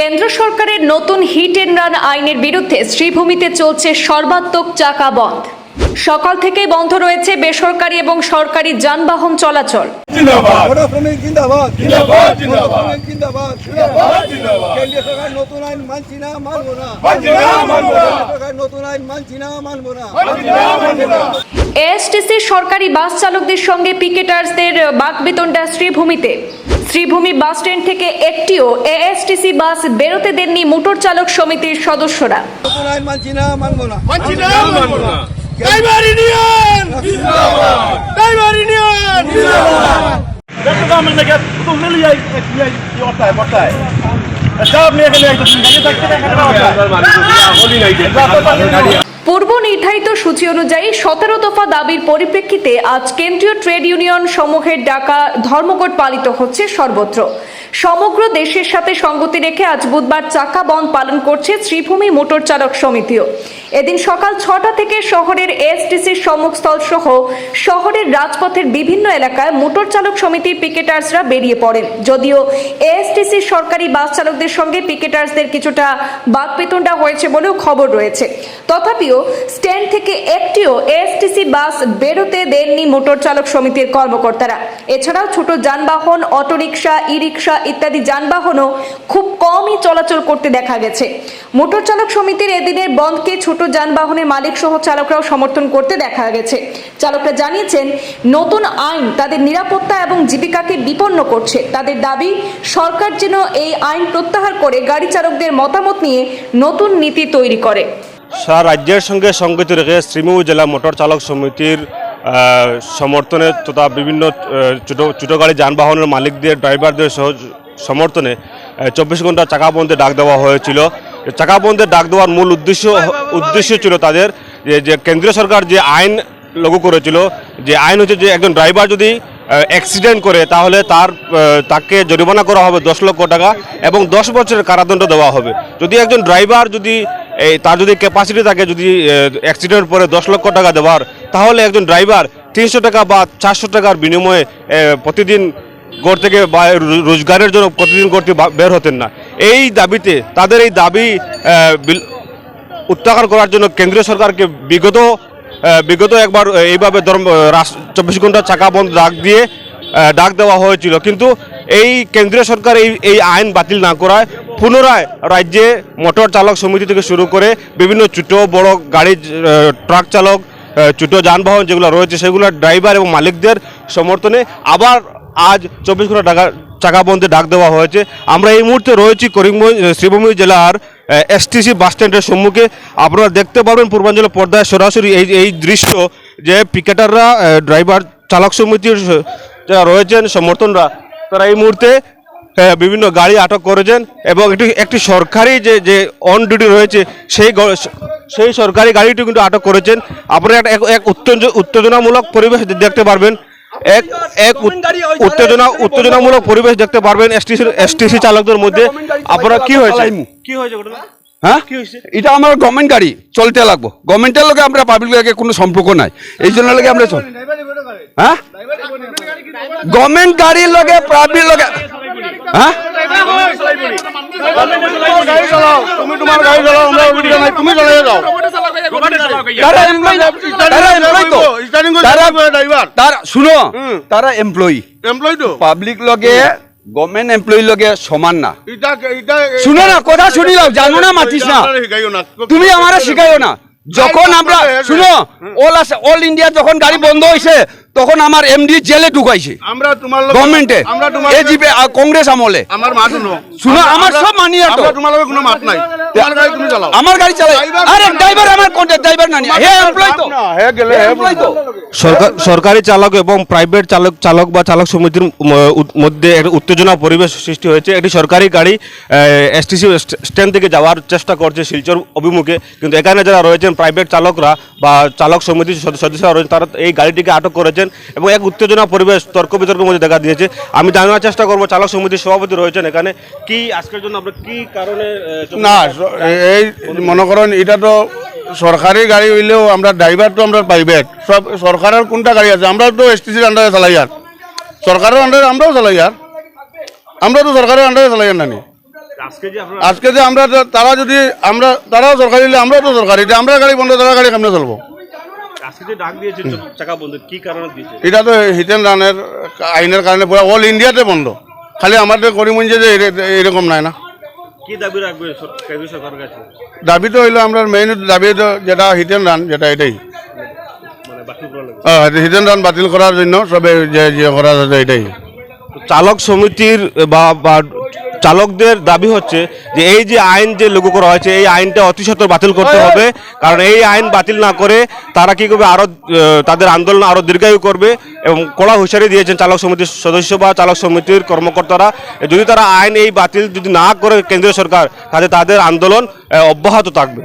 কেন্দ্র সরকারের নতুন হিট এন্ড রান আইনের বিরুদ্ধে শ্রীভূমিতে চলছে সর্বাত্মক চাকা বন্ধ। সকাল থেকেই বন্ধ রয়েছে বেসরকারি এবং সরকারি যানবাহন চলাচল। জিন্দাবাদ। বড় শ্রমিক জিন্দাবাদ। জিন্দাবাদ, বড় জিন্দাবাদ। শ্রমিক জিন্দাবাদ জিন্দাবাদ, জিন্দাবাদ। কেন্দ্রীয় সরকার নতুন আইন মানছি না মানবো না। মানছি না, মানবো না। কেন্দ্রীয় সরকার নতুন আইন মানছি না মানবো না। এএসটিসি সরকারি বাস চালকদের সঙ্গে পিকেটার্সদের বাকবিতণ্ডা শ্রীভূমিতে। শ্রীভূমি বাস স্ট্যান্ড থেকে একটিও এএসটিসি বাস বেরোতে দেননি মোটর চালক সমিতির সদস্যরা। পূর্ব নির্ধারিত সূচি অনুযায়ী সতেরো দফা দাবির পরিপ্রেক্ষিতে আজ কেন্দ্রীয় ট্রেড ইউনিয়ন সমূহের ডাকা ধর্মঘট পালিত হচ্ছে সর্বত্র। সমগ্র দেশের সাথে সঙ্গতি রেখে আজ বুধবার চাকা বন্ধ পালন করছে শ্রীভূমি মোটর চালক সমিতিও। এদিন সকাল ছটা থেকে শহরের এসটিসির সম্মুখস্থল সহ শহরের রাজপথের বিভিন্ন এলাকায় মোটর চালক সমিতির পিকেটার্সরা বেরিয়ে পড়েন। যদিও এএসটিসির সরকারি বাস চালকদের সঙ্গে পিকেটার্সদের কিছুটা বাকপিতণ্ডা হয়েছে বলেও খবর রয়েছে। তথাপিও স্ট্যান্ড থেকে একটিও এএসটিসি বাস বেরোতে দেননি মোটর চালক সমিতির কর্মকর্তারা। এছাড়াও ছোট যানবাহন, অটোরিকশা ই রিক্সা ইত্যাদি যানবাহনও খুব কমই চলাচল করতে দেখা গেছে। মোটর চালক সমিতির এদিনের বন্ধকে ছোট যানবাহনের মালিক সহ চালকরাও সমর্থন করতে দেখা গেছে। চালকরা জানিয়েছেন, নতুন আইন তাদের নিরাপত্তা এবং জীবিকাকে বিপন্ন করছে। তাদের দাবি, সরকার যেন এই আইন প্রত্যাহার করে গাড়ি চালকদের মতামত নিয়ে নতুন নীতি তৈরি করে। সারা রাজ্যের সঙ্গে সংগতি রেখে শ্রীমৌ জেলা মোটর চালক সমিতির সমর্থনে তথা বিভিন্ন ছোটো ছোটো গাড়ি যানবাহনের মালিকদের ড্রাইভারদের সমর্থনে চব্বিশ ঘণ্টা চাকা বন্ধে ডাক দেওয়া হয়েছিল। চাকা বন্ধে ডাক দেওয়ার মূল উদ্দেশ্য উদ্দেশ্য ছিল তাদের যে যে কেন্দ্রীয় সরকার যে আইন লঘু করেছিল, যে আইন হচ্ছে যে একজন ড্রাইভার যদি অ্যাক্সিডেন্ট করে, তাহলে তার তাকে জরিমানা করা হবে দশ লক্ষ টাকা এবং দশ বছরের কারাদণ্ড দেওয়া হবে। যদি একজন ড্রাইভার যদি এই, তার যদি ক্যাপাসিটি থাকে, যদি অ্যাক্সিডেন্ট পরে দশ লক্ষ টাকা দেওয়ার, তাহলে একজন ড্রাইভার তিনশো টাকা বা চারশো টাকার বিনিময়ে প্রতিদিন গড় থেকে বা রোজগারের জন্য প্রতিদিন করতে বের হতেন না। এই দাবিতে, তাদের এই দাবি উত্থাপন করার জন্য কেন্দ্রীয় সরকারকে বিগত বিগত একবার এইভাবে ধর্ম চব্বিশ ঘণ্টা চাকা বন্ধ ডাক দিয়ে ডাক দেওয়া হয়েছিল। কিন্তু এই কেন্দ্রীয় সরকার এই এই আইন বাতিল না করায় পুনরায় রাজ্যে মোটর চালক সমিতি থেকে শুরু করে বিভিন্ন ছোটো বড় গাড়ি ট্রাক চালক ছোটো যানবাহন যেগুলো রয়েছে সেগুলো ড্রাইভার এবং মালিকদের সমর্থনে আবার আজ চব্বিশ ঘণ্টা টাকা বন্ধে ডাক দেওয়া হয়েছে। আমরা এই মুহূর্তে রয়েছি করিমগঞ্জ শ্রীভূমি জেলার এসটিসি বাস স্ট্যান্ডের সম্মুখে। আপনারা দেখতে পারবেন পূর্বাঞ্চলের পর্দায় সরাসরি এই এই দৃশ্য যে পিকেটাররা ড্রাইভার চালক সমিতির যারা রয়েছেন, সমর্থনরা, তারা এই মুহূর্তে বিভিন্ন গাড়ি আটক করেছেন এবং একটি একটি সরকারি যে যে অন ডিউটি রয়েছে সেই সেই সরকারি গাড়িটি কিন্তু আটক করেছেন। আপনারা একটা- এক এক উত্তেজ- উত্তেজনামূলক পরিবেশ দেখতে পারবেন। এক এক উত- উত্তেজনা উত্তেজনামূলক পরিবেশ দেখতে পারবেন এসটিসি এসটিসি চালকদের মধ্যে। আপনারা কি হয়েছে? কি হয়েছে হ্যাঁ? এটা আমার গভর্নমেন্ট গাড়ি চলতে লাগবো। গভর্নমেন্টের লগে আমরা পাবলিক লগে কোনো সম্পর্ক নাই। এই জন্য লগে আমরা চল হ্যাঁ? গভর্নমেন্ট গাড়ির লগে পাবলিক লগে হ্যাঁ? তুমি তোমার গাড়ি চালাও আমরা অসুবিধা নাই তুমি চালিয়ে যাও তারা এমপ্লয় তারা এমপ্লয় তো। স্টার্টিং তারা ড্রাইভার তারা শুনো তারা এমপ্লয়ি এমপ্লয় তো। পাবলিক লগে গভর্নমেন্ট এমপ্লয়ি লগে সমান না। শুনো কথা শুনি লাও জানো না মাতিস না। তুমি আমার শিখাইও না। যখন আমরা শুনো অল অল ইন্ডিয়া যখন গাড়ি বন্ধ হয়েছে তখন আমার এমডি জেলে ঢুকাইছে। আমরা তোমার গভর্নমেন্টে আমরা তোমার এজিপি কংগ্রেস আমলে। আমার মাত শুনো শুনো, আমার সব মানি আর তো। আমরা তোমার লগে কোনো মাত নাই। তোমার গাড়ি তুমি চালাও। আমার গাড়ি চালাই। আরে ড্রাইভার আমার কন্ট্রাক্ট ড্রাইভার না নিয়ে হে এমপ্লয় তো। না, হে গেলে হে এমপ্লয় তো। সরকার সরকারি চালক এবং প্রাইভেট চালক চালক বা চালক সমিতির মধ্যে একটা উত্তেজনা পরিবেশ সৃষ্টি হয়েছে। একটি সরকারি গাড়ি এসটিসি স্ট্যান্ড থেকে যাওয়ার চেষ্টা করছে শিলচর অভিমুখে। কিন্তু এখানে যারা রয়েছেন প্রাইভেট চালকরা বা চালক সমিতির সদ- সদস্যরা রয়েছেন তারা এই গাড়িটিকে আটক করেছেন এবং এক উত্তেজনা পরিবেশ তর্ক বিতর্কের মধ্যে দেখা দিয়েছে। আমি জানার চেষ্টা করব চালক সমিতির সভাপতি রয়েছেন এখানে। কি আজকের জন্য আপনার কি কারণে না এই মনে করেন এটা তো সরকারি গাড়ি হইলেও আমরা ড্রাইভার তো আমরা প্রাইভেট সব সরকারের কোনটা গাড়ি আছে? আমরা তো এসটিসির আন্ডারে চালাই আর। সরকারের আন্ডারে আমরাও চালাই আর। আমরা তো সরকারের আন্ডারে চালাই আর নানি। আজকে যে আমরা তারা যদি আমরা তারাও সরকারি হলে আমরাও তো সরকারি। আমরা গাড়ি বন্ধ তারা গাড়ি কেমনে চলবো? যে ডাক দিয়েছে চাকা বন্ধ কি কারণে দিয়েছে? এটা তো হিট অ্যান্ড রানের আইনের কারণে পুরো অল ইন্ডিয়াতে বন্ধ। খালি আমাদের করিমগঞ্জে যে এরে- এরকম নাই না। কি দাবি রাখবে সর- কেন্দ্রীয় সরকারের কাছে? দাবি তো হইল আমরা মেইন দাবি তো যেটা হিট অ্যান্ড রান যেটা এটাই। মানে বাতিল করা হিট অ্যান্ড রান বাতিল করার জন্য সবে যে করা যাচ্ছে এটাই। চালক সমিতির বা বা চালকদের দাবি হচ্ছে যে এই যে আইন যে লঘু করা হয়েছে এই আইনটা অতি সত্বর বাতিল করতে হবে। কারণ এই আইন বাতিল না করে তারা কি করবে? আরও তাদের আন্দোলন আরও দীর্ঘায়ু করবে এবং কড়া হুঁশিয়ারি দিয়েছেন চালক সমিতির সদস্য বা চালক সমিতির কর্মকর্তারা। যদি তারা আইন এই বাতিল যদি না করে কেন্দ্রীয় সরকার তাহলে তাদের আন্দোলন অব্যাহত থাকবে।